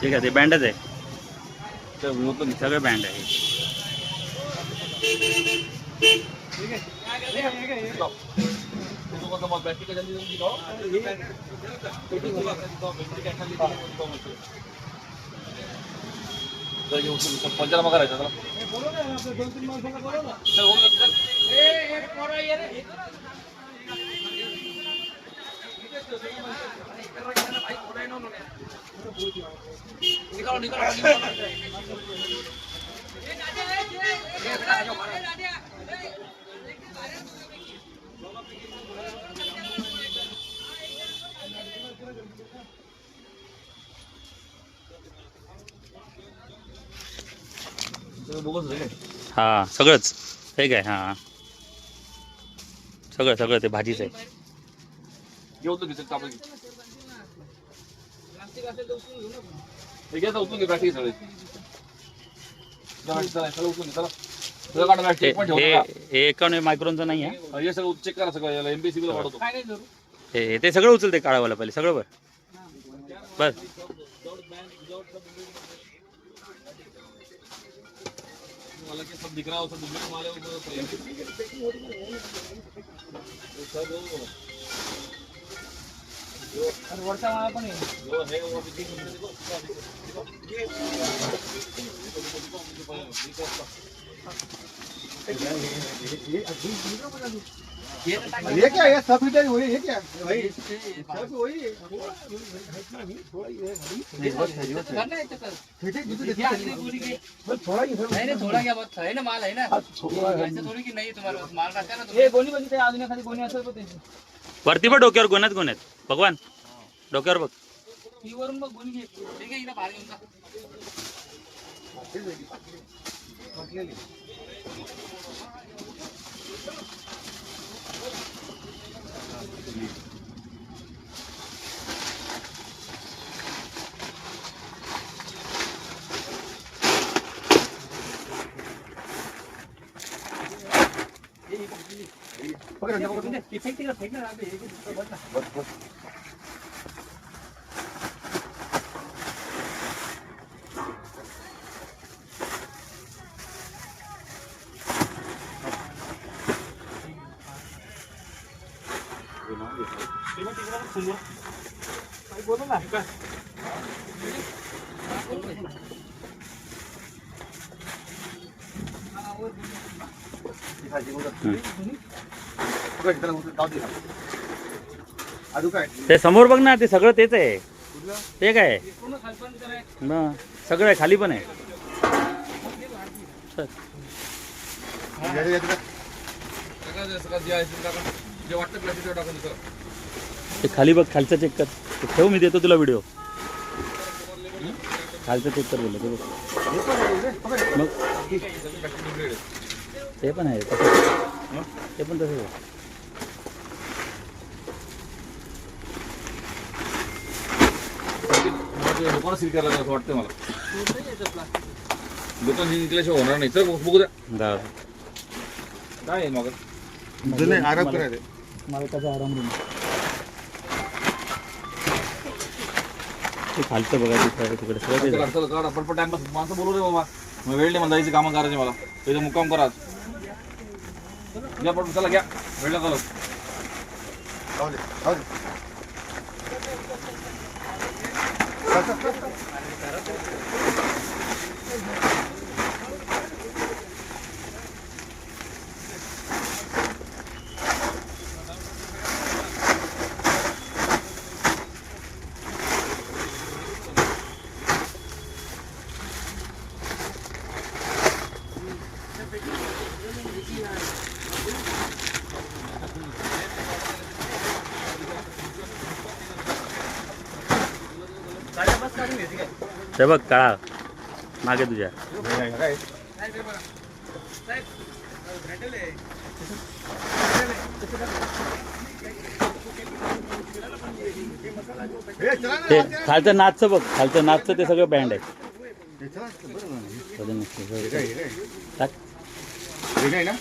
ठीक आहे ते बँडच आहे. सगळे बँड आहे. पंचनामा करायचं चला बोगस आहे हां सगळंच हे काय हां सगळं सगळं ते भाजीच आहे घेऊ तू उचलून बॅटरी सगळे. उचलून घे, हे हे. हे एकावन्न मायक्रोनचं नाही आहे? हा, हे चेक करा सगळं याला एमबीसी बिल वाढवतो. हे हे- ते सगळं उचलते काळावाला पहिले सगळं बर बस. मला की सब दिख रहा है सब है वो सही है। वो सब वो- जो है वो अभी तीन मिनट देखो, देखो, देखो। ये क्या है? सब इधर वही है क्या? वही। सब वही। है ठीक है दूसरे देखिए बस थोड़ा ही नहीं नहीं थोड़ा क्या बहुत है ना माल है ना? थोड़ा है। ऐसे थोड़ी कि नहीं तुम्हारे पास माल रखा है ना ये गोली बनी अजून एखादी गोणी असेल तर त्याची वरती बघ डोक्यावर गुन्ह्यात गुन्ह्यात भगवान डोक्यावर बघ ती वरून मग गोणी घे ठीक आहे इथं बाहेर घेऊन जा अजून काय ते समोर बघ ना ते सगळं तेच आहे. ते काय? मग सगळं आहे खाली पण आहे. ते खाली बघ खालचं चेक कर. ते ठेव मी देतो तुला व्हिडिओ खालचं चेक कर बोललं ते बघ. हे पण आहे रे, पकड. मग. ते पण आहे तसं ते पण तसंच आहे. मला ते लोकांना सील करायला लागलं असं वाटतं मला? दुकान निघल्याशिवाय होणार नाही. तर बघू द्या काय आहे मग? जुने आरोप करायचे मालकाचा आराम रूम ते खालचं बघा तिकडे तिकडे सगळं चला आहे. पटपट टाइमपास माणसं बोलू रे बाबा मग वेळ नाही मला जायची कामं करायची मला इथं मुक्काम करा आज. घ्या पटपट चला घ्या वेळ चला जाऊ दे, जाऊ दे. चल, चल, चल, चल. ते बघ काळा मागे तुझ्या काय हे चला ना ते खालचं नाचचं बघ खालचं नाचचं ते सगळं बँड आहे हे चला बरं ना. सगळं नुसतं हे सगळं. काय हे काय टाक. हे काय ना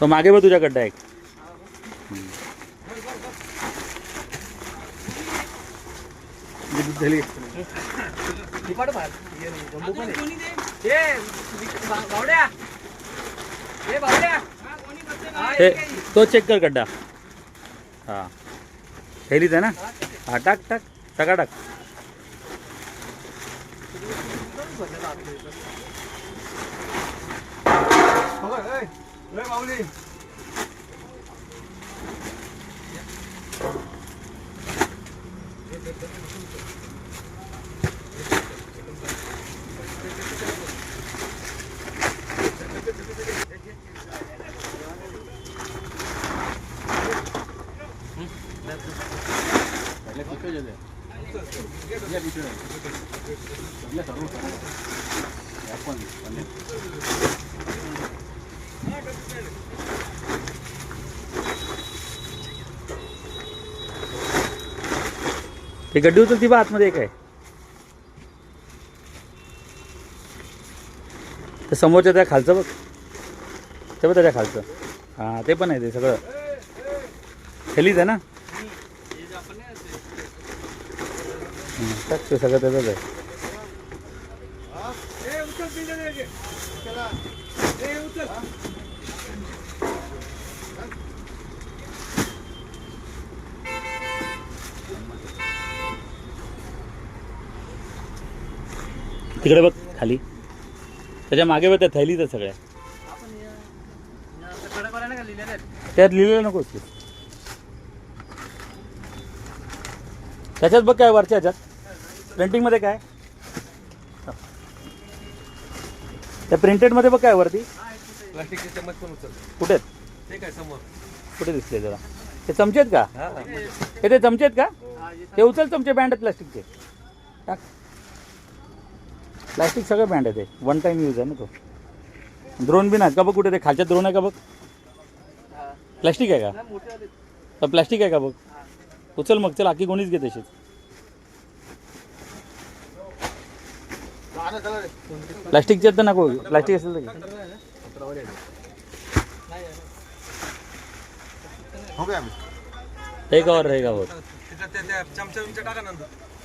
तो मागे बघ तुझ्याकडं एक। झाली तो चेक कर गड्डा हा। थैलीच आहे ना? हा, टाक टाक सगळा टाक। Lève, Aouli. Gracias. ते गड्डी उचल ती बा आतमध्ये एक आहे. ते समोरच्या त्या खालचं बघ. ते बघ त्याच्या खालचं. हां ते पण आहे ते सगळं. हेलीच आहे ना? ते सगळं त्याचंच आहे. तिकडे बघ खाली. त्याच्यामागे बघ त्या थैलीच आहे सगळ्या. त्यात लिहिलेलं नको ते त्याच्यात बघ काय वरच्या ह्याच्यात. प्रिंटिंगमध्ये काय? त्या प्रिंटेडमध्ये बघ काय वरती. प्लास्टिकचे पण कुठे आहेत? ते काय समोर? कुठे दिसले जरा? ते चमचे आहेत का? हे. ते चमचे आहेत का ते उचल चमचे बँड आहेत प्लास्टिकचे. टाक. प्लास्टिक सगळं बँड आहे ते वन टाइम यूज आहे ना तो. द्रोण बी नाही का बघ कुठे ते? खालच्या द्रोण आहे का बघ? प्लास्टिक आहे का? तर प्लास्टिक आहे का बघ? उचल मग चल आखी कोणीच घे तशीच. चला चला रे. प्लास्टिकचे तर नको प्लास्टिक असेल तर. हो. हे कवर रे का बघ?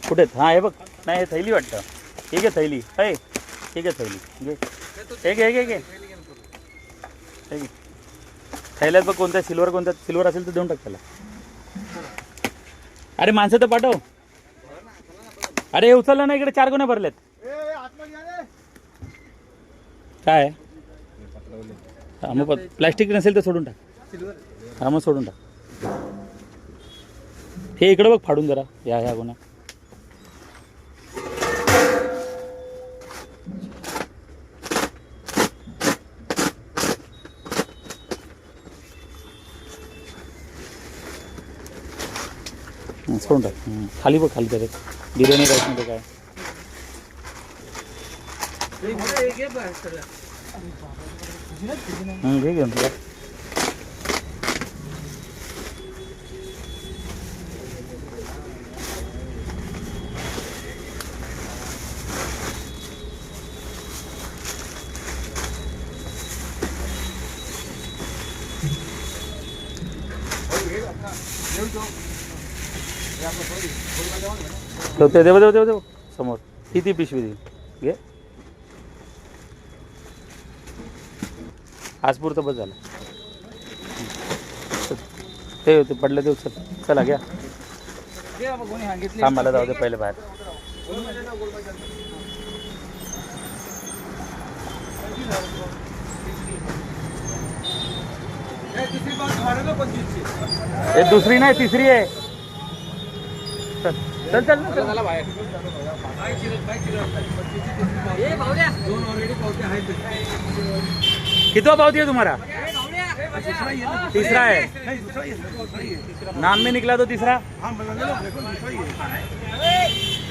कुठे? हा हे बघ. नाही हे थैली वाटतं. ठीक आहे थैली. है ठीक आहे थैली. घे. हे घे घे हे. थैल्यात बघ कोणत्या सिल्वर कोणत्या सिल्वर असेल तर देऊन टाक त्याला. अरे माणसं तर पाठव. अरे उचललं ना इकडे चार गुन्हे भरलेत. काय? हा मग प्लॅस्टिक नसेल तर सोडून टाक. हा मग सोडून टाक. हे इकडं बघ फाडून जरा या ह्या गुन्हा हं, सोडून टाक खाली बघ खाली त्याच्यात. बिर्याणी राईसमध्ये काय. घे घेऊन ठेव ते देव देव देव देव समोर. किती ती पिशवी देईल. घे. आज पुरतं बस झालं. ते होते पडलं देऊ चल. चला घ्या. घे मला जाऊ दे पहिले बाहेर. हे दुसरी नाही तिसरी आहे. चल. चल चल ना, चल. कितवा पावती है तुम्हारा तीसरा है नाम में निकला तो तीसरा?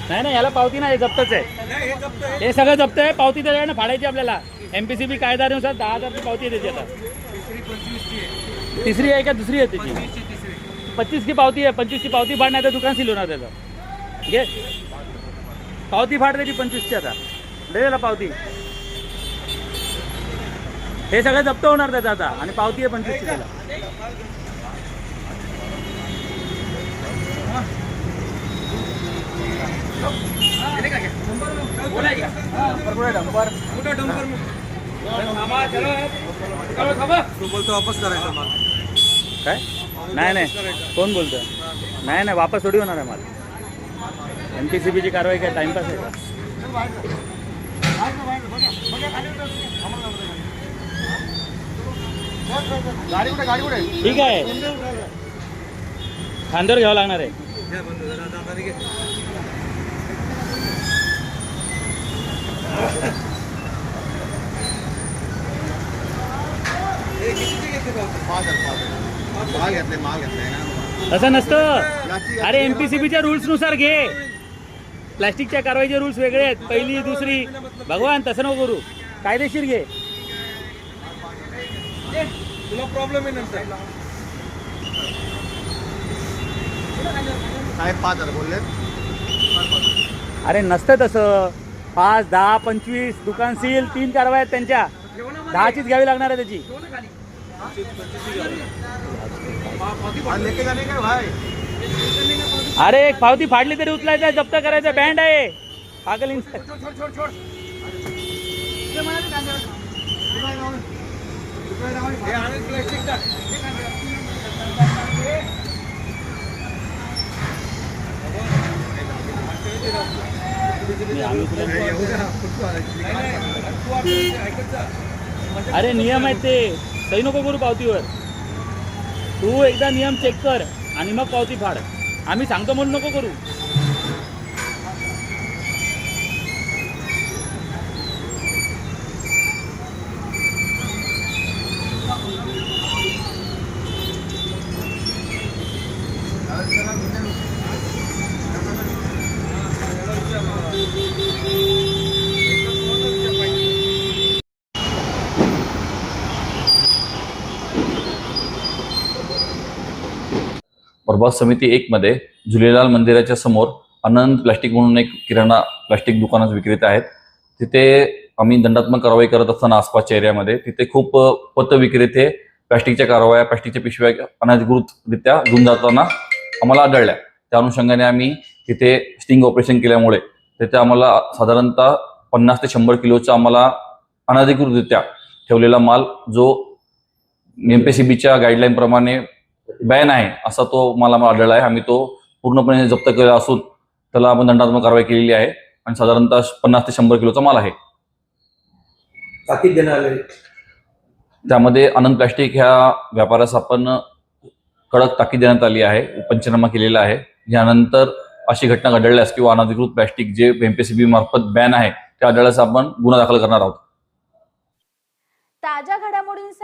नाही ना याला पावती नाही जप्तच आहे. हे सगळं जप्त आहे पावती त्याच्या ना फाडायची आपल्याला. एमपीसीबी कायद्यानुसार दहा हजारची पावती आहे त्याची आता तिसरी आहे का? दुसरी आहे त्याची पच्चीस की पावती आहे पंचवीसची पावती फाड नाही तर दुकान सील होणार त्याचं. घे. पावती फाट त्याची पंचवीसची आता. दे पावती. हे सगळं जप्त होणार त्याचं आता. आणि पावती आहे पंचवीसची त्याला. काय? नाही नाही. कोण बोलतोय? नाही नाही. वापस थोडी होणार आहे मला. एम पी सी बीची कारवाई काय? टाइमपास आहे ठीक आहे. खांद्यावर घ्यावं लागणार आहे. माल घेतले माल घेतलाय तसं नसतं. अरे एम पी सी बीच्या रुल्सनुसार घे. प्लास्टिकच्या कारवाईचे रुल्स वेगळे आहेत. पहिली दुसरी. भगवान तसं नको करू. कायदेशीर घे. साहेब पाच हजार बोलले. अरे नसतं तसं. पाच दहा पंचवीस दुकान सील तीन कारवाई आहेत त्यांच्या. दहाचीच घ्यावी लागणार आहे त्याची. लेके जाणे का भाई अरे एक पावती फाडली तरी उचलायचा जप्त करायचा बँड आहे. पागल अरे नियम आहेत ते. सही नको करू पावतीवर तू एकदा नियम चेक कर आणि मग पावती फाड. आम्ही सांगतो म्हणून नको करू. प्रभात समिती एक मध्ये झुलेलाल मंदिराच्या समोर अनंत प्लास्टिक म्हणून एक किराणा प्लास्टिक दुकानात विक्रेते आहेत. तिथे आम्ही दंडात्मक कारवाई करत असताना आसपासच्या एरियामध्ये तिथे खूप पत विक्रेते प्लास्टिकच्या कारवाया प्लास्टिकच्या पिशव्या अनधिकृतरित्या घेऊन जाताना आम्हाला आढळल्या. त्या अनुषंगाने आम्ही तिथे स्टिंग ऑपरेशन केल्यामुळे तिथे आम्हाला साधारणतः पन्नास ते शंभर किलोचा आम्हाला अनधिकृतरित्या ठेवलेला माल जो एमपीसीबीच्या बीच्या गाईडलाईनप्रमाणे बॅन आहे असा तो मला आढळला आहे. आम्ही तो पूर्णपणे जप्त केला असून त्याला आपण दंडात्मक कारवाई केलेली आहे आणि साधारणतः पन्नास ते शंभर किलोचा माल आहे. ताकीद देण्यात आले त्यामध्ये आनंद प्लॅस्टिक ह्या व्यापारास आपण कडक ताकीद देण्यात आली आहे पंचनामा केलेला आहे. यानंतर अशी घटना घडल्यास किंवा अनधिकृत प्लॅस्टिक जे एमपीसीबी मार्फत बॅन आहे त्या आढळल्यास आपण गुन्हा दाखल करणार आहोत. ताज्या